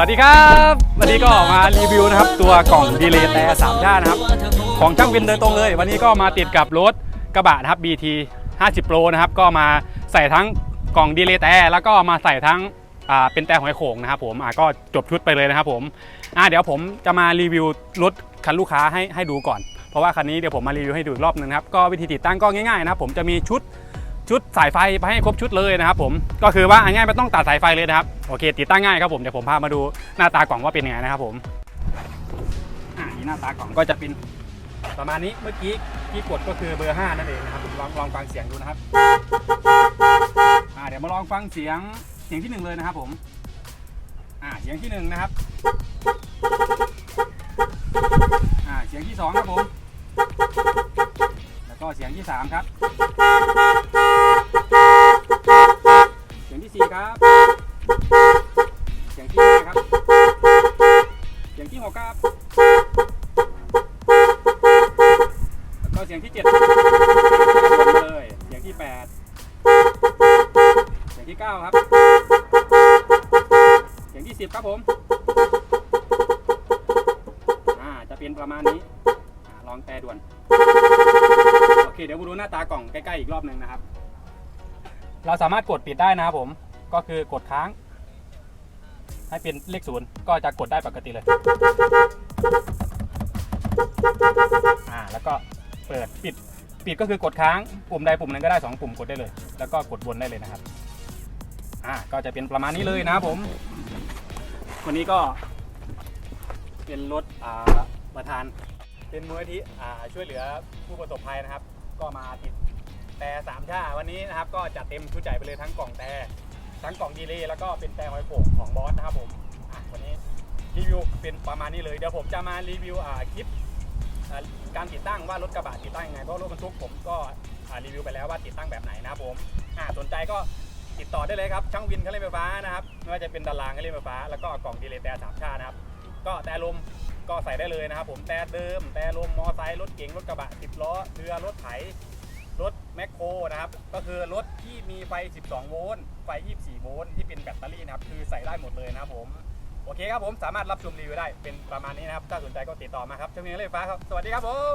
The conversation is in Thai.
สวัสดีครับวันนี้ก็มารีวิวนะครับตัวกล่องดีเลย์แต่สามชานะครับ ของช่างวินโดยตรงเลย วันนี้ก็มาติดกับรถกระบะนะครับ BT 50 Pro นะครับก็มาใส่ทั้งกล่องดีเลย์แต่แล้วก็มาใส่ทั้งเป็นแต่หอยโข่งนะครับผมก็จบชุดไปเลยนะครับผมเดี๋ยวผมจะมารีวิวรถคันลูกค้าให้ให้ดูก่อน เพราะว่าคันนี้เดี๋ยวผมมารีวิวให้ดูรอบนึงครับก็วิธีติดตั้งก็ง่ายๆนะครับผมจะมีชุด ชุดสายไฟไปให้ครบชุดเลยนะครับผมก็คือว่าง่ายไม่ต้องตัดสายไฟเลยนะครับโอเค ติดตั้งง่ายครับผมเดี๋ยวผมพามาดูหน้าตากล่องว่าเป็นยังไงนะครับผมอ่านี่หน้าตากล่องก็จะเป็นประมาณนี้เมื่อกี้ที่กดก็คือเบอร์ 5 นั่นเองนะครับลองลองฟังเสียงดูนะครับอ่าเดี๋ยวมาลองฟังเสียงเสียงที่หนึ่งเลยนะครับผมอ่าเสียงที่หนึ่งนะครับอ่าเสียงที่สองครับผม แล้วก็เสียงที่สามครับ กครับ แล้วก็เสียงที่เจ็ดเลย เสียงที่แปดเสียงที่เก้าครับ เสียงที่สิบครับผมอ่าจะเป็นประมาณนี้ลองแต่ด่วน โอเคเดี๋ยวมาดูหน้าตากล่องใกล้ๆอีกรอบหนึ่งนะครับ เราสามารถกดปิดได้นะครับผม ก็คือกดค้าง ให้เป็นเลขศูนย์ก็จะกดได้ปกติเลย อ่า แล้วก็เปิดปิดปิดก็คือกดค้างปุ่มใดปุ่มหนึ่งก็ได้สองปุ่มกดได้เลย แล้วก็กดวนได้เลยนะครับ อ่า ก็จะเป็นประมาณนี้เลยนะครับผมวันนี้ก็เป็นรถอ่าประธาน เป็นมูลนิธิอ่าช่วยเหลือผู้ประสบภัยนะครับ ก็มาติดแต่สามชาวันนี้นะครับ ก็จัดเต็มชุดใหญ่ไปเลยทั้งกล่องแต่ ทั้งกล่องดีเลย์แล้วก็เป็นแต่หอยโข่งของบอสนะครับผมอะวันนี้รีวิวเป็นประมาณนี้เลยเดี๋ยวผมจะมารีวิวอ่าคลิปอ่าการติดตั้งว่ารถกระบะติดตั้งยังไงเพราะรถบรรทุกผมก็อ่ารีวิวไปแล้วว่าติดตั้งแบบไหนนะครับผมอ่าสนใจก็ติดต่อได้เลยครับช่างวินเครื่องเล่นไฟฟ้านะครับไม่ว่าจะเป็นดารางเครื่องเล่นไฟฟ้าแล้วก็กล่องดีเลย์แต่สามชานะครับ ก็แต่ลมก็ใส่ได้เลยนะครับผมแต่เดิมแต่ลมมอไซค์รถเก๋งรถกระบะสิบล้อเรือรถไถ แมคโครนะครับ ก็คือรถที่มีไฟ 12 โวลต์ ไฟ 24 โวลต์ที่เป็นแบตเตอรี่นะครับ คือใส่ได้หมดเลยนะครับผม โอเคครับผม สามารถรับชมรีวิวได้ เป็นประมาณนี้นะครับ ถ้าสนใจก็ติดต่อมาครับช่างมีเล่นไฟฟ้าครับ สวัสดีครับผม